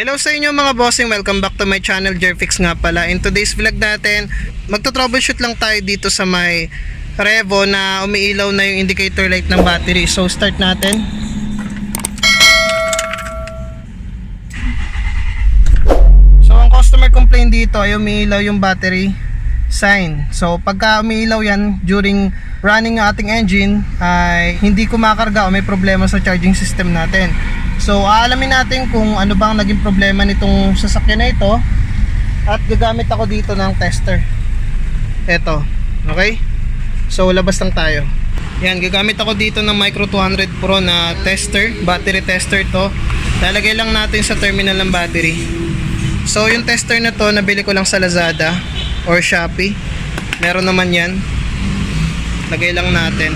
Hello sa inyo mga bossing, welcome back to my channel Jerfix nga pala. In today's vlog natin, magto-troubleshoot lang tayo dito sa may Revo na umiilaw na yung indicator light ng battery. So start natin. So ang customer complaint dito ay umiilaw yung battery sign. So pagka umiilaw yan during running ng ating engine ay hindi kumakarga o may problema sa charging system natin. So aalamin natin kung ano bang naging problema nitong sasakyan na ito at gagamit ako dito ng tester. Ito, okay? So labas lang tayo. Yan, gagamit ako dito ng Micro 200 Pro na tester, battery tester to. Lalagay lang natin sa terminal ng battery. So yung tester na to, nabili ko lang sa Lazada or Shopee. Meron naman yan. Lagay lang natin.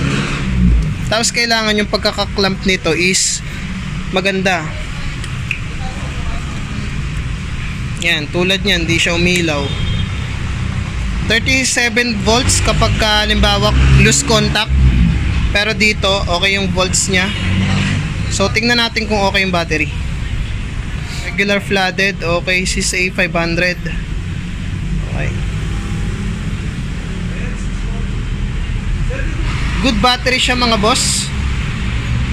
Tapos kailangan yung pagkakaklamp nito is maganda. Yan, tulad niyan, di siya umilaw. 37 volts kapag ka, halimbawa loose contact. Pero dito, okay yung volts niya. So, tingnan natin kung okay yung battery. Regular flooded, okay, CSA 500. Okay. Good battery siya mga boss.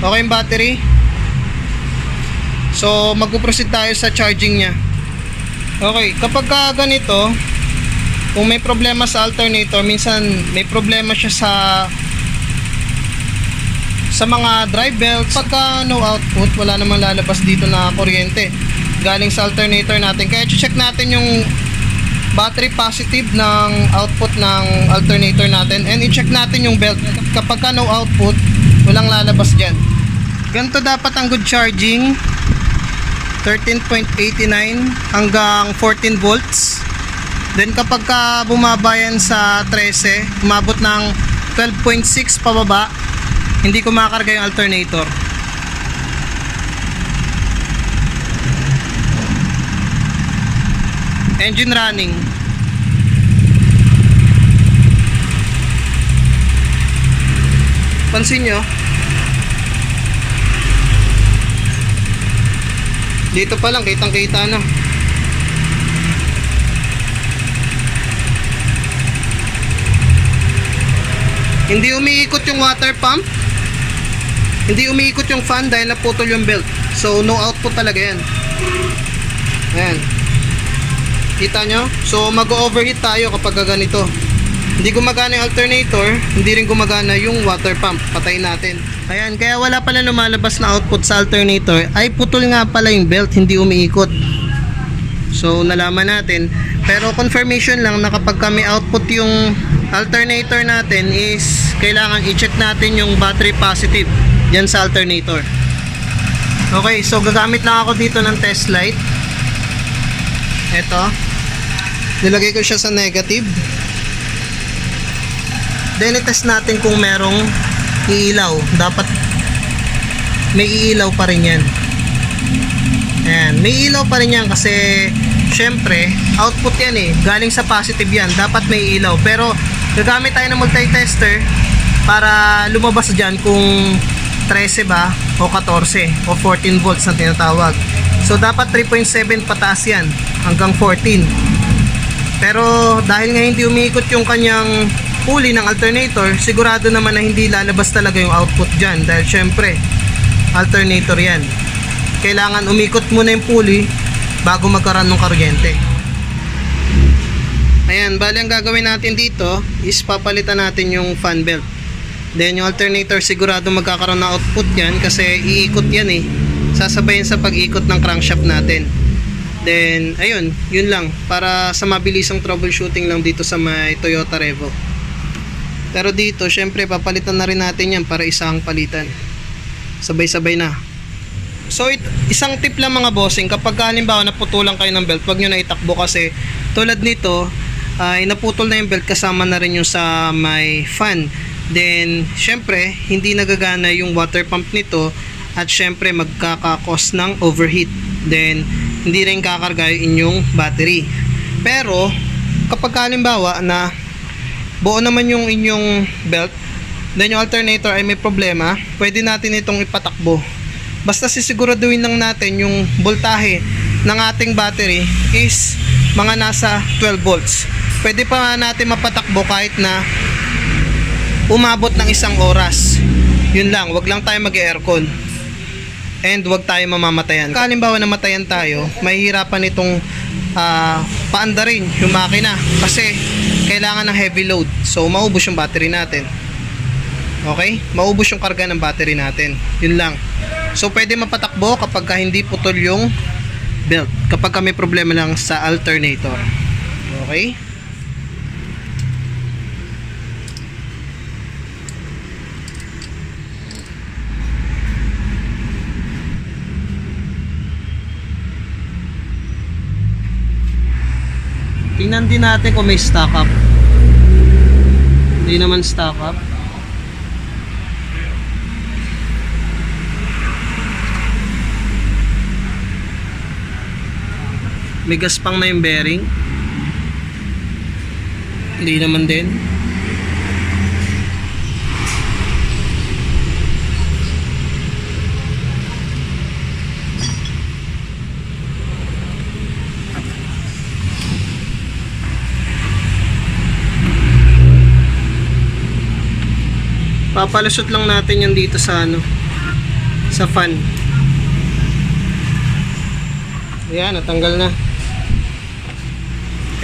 Okay yung battery. So, magpo-proceed tayo sa charging niya. Okay, kapag ka ganito, kung may problema sa alternator, minsan may problema siya sa sa mga drive belts. Pagka no output, wala namang lalabas dito na kuryente galing sa alternator natin. Kaya check natin yung battery positive ng output ng alternator natin and i-check natin yung belt. Kapag ka no output, walang lalabas dyan. Ganito dapat ang good charging. 13.89 hanggang 14 volts. Then kapag ka bumaba yan sa 13, umabot ng 12.6 pababa, hindi kumakarga yung alternator. Engine running. Pansin nyo, dito pa lang kitang kita na. Hindi umiikot yung water pump. Hindi umiikot yung fan dahil naputol yung belt. So no output talaga yan. Ayan. Kita nyo? So mag-overheat tayo kapag ganito. Hindi gumagana yung alternator, hindi rin gumagana yung water pump. Patayin natin. Ayan, kaya wala pala lumalabas na output sa alternator. Ay putol nga pala yung belt, hindi umiikot. So nalaman natin. Pero confirmation lang na kapag may output yung alternator natin is kailangan i-check natin yung battery positive yan sa alternator. Okay, so gagamit lang ako dito ng test light. Ito. Nilagay ko siya sa negative. Then test natin kung merong iilaw. Dapat may iilaw pa rin yan. Ayan, may ilaw pa rin yan kasi syempre, output yan eh. Galing sa positive yan. Dapat may ilaw. Pero gagamit tayo ng multi-tester para lumabas dyan kung 13 ba o 14 o 14 volts na tinatawag. So dapat 3.7 pataas yan hanggang 14. Pero dahil nga hindi umiikot yung kanyang pulley ng alternator, sigurado naman na hindi lalabas talaga yung output dyan dahil syempre alternator yan. Kailangan umikot muna yung pulley bago magkaroon ng kuryente. Ayan, bali ang gagawin natin dito is papalitan natin yung fan belt. Then yung alternator sigurado magkakaroon ng output yan kasi iikot yan eh. Sasabayin sa pag-ikot ng crankshaft natin. Then, ayun, yun lang. Para sa mabilisang troubleshooting lang dito sa may Toyota Revo. Pero dito, syempre, papalitan na rin natin yan para isang palitan. Sabay-sabay na. So, it, isang tip lang mga bossing, kapag halimbawa naputulan kayo ng belt, wag nyo na itakbo kasi tulad nito, ay naputol na yung belt kasama na rin yung sa may fan. Then, syempre, hindi nagagana yung water pump nito at syempre magkakakos ng overheat. Then, hindi rin kakarga yung inyong battery. Pero, kapag halimbawa na buo naman yung inyong belt, then yung alternator ay may problema, pwede natin itong ipatakbo. Basta sisiguraduhin lang natin yung voltahe ng ating battery is mga nasa 12 volts. Pwede pa natin mapatakbo kahit na umabot ng isang oras. Yun lang, wag lang tayo mag-aircon. And wag tayo mamamatayan. Kalimbawa namatayan tayo, mahihirapan itong ah, paandarin yung makina kasi kailangan ng heavy load. So maubos yung battery natin. Okay? Maubos yung karga ng battery natin. Yun lang. So pwede mapatakbo kapag ka hindi putol yung belt. Kapag ka may problema lang sa alternator. Okay? Tingnan din natin kung may stock up. Hindi naman stock up. May gaspang na yung bearing. Hindi naman din. Papalusot lang natin yan dito sa ano sa fan. Ayan, natanggal na.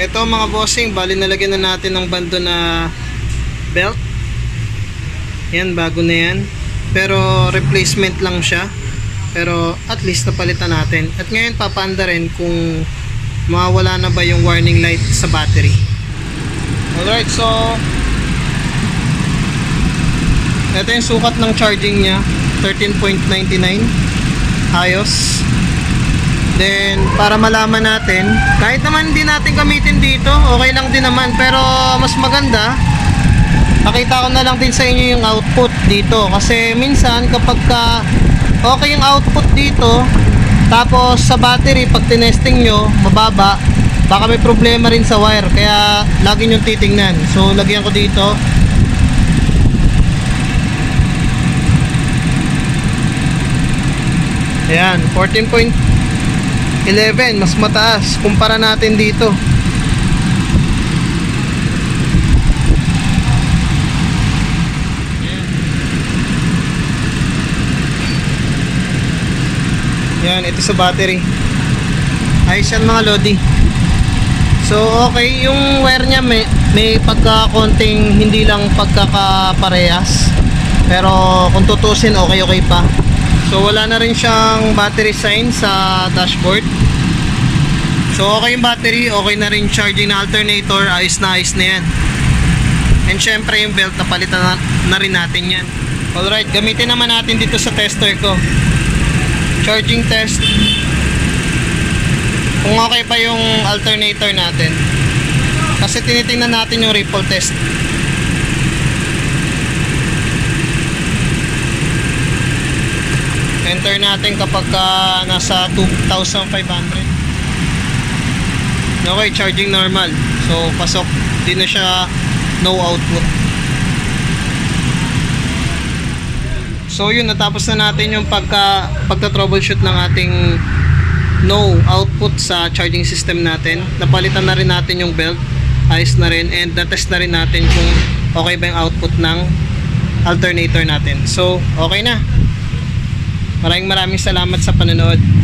Ito mga bossing, bali nalagyan na natin ng bando na belt. Yan, bago na yan. Pero replacement lang siya. Pero at least napalitan natin. At ngayon papanda rin kung mawawala na ba yung warning light sa battery. Alright, so ito yung sukat ng charging niya 13.99 ayos Then, para malaman natin, kahit naman hindi natin gamitin dito, okay lang din naman. Pero, mas maganda, pakita ko na lang din sa inyo yung output dito. Kasi, minsan, kapag ka okay yung output dito, tapos sa battery, pag tinesting nyo, mababa, baka may problema rin sa wire. Kaya, lagi nyo titingnan. So, lagyan ko dito. Ayan, 14.11 mas mataas kumpara natin dito. Yan, ito sa battery. Ayos yan mga lodi. So, okay, yung wire niya may, may pagka-konting hindi lang pagkakaparehas. Pero kung tutusin, okay-okay pa. So wala na rin siyang battery sign sa dashboard. So okay yung battery, okay na rin charging na alternator, ayos na ayos na yan. And syempre yung belt napalitan na, na rin natin yan. Alright, gamitin naman natin dito sa tester ko. Charging test. Kung okay pa yung alternator natin. Kasi tinitingnan natin yung ripple test. Enter natin kapag ka nasa 2,500 okay charging normal. So pasok. Di na siya no output. So yun natapos na natin yung pagka pagka troubleshoot ng ating no output sa charging system natin. Napalitan na rin natin yung belt. Ayos na rin. And natest na rin natin kung okay ba yung output ng alternator natin. So okay na Maraming maraming salamat sa panonood.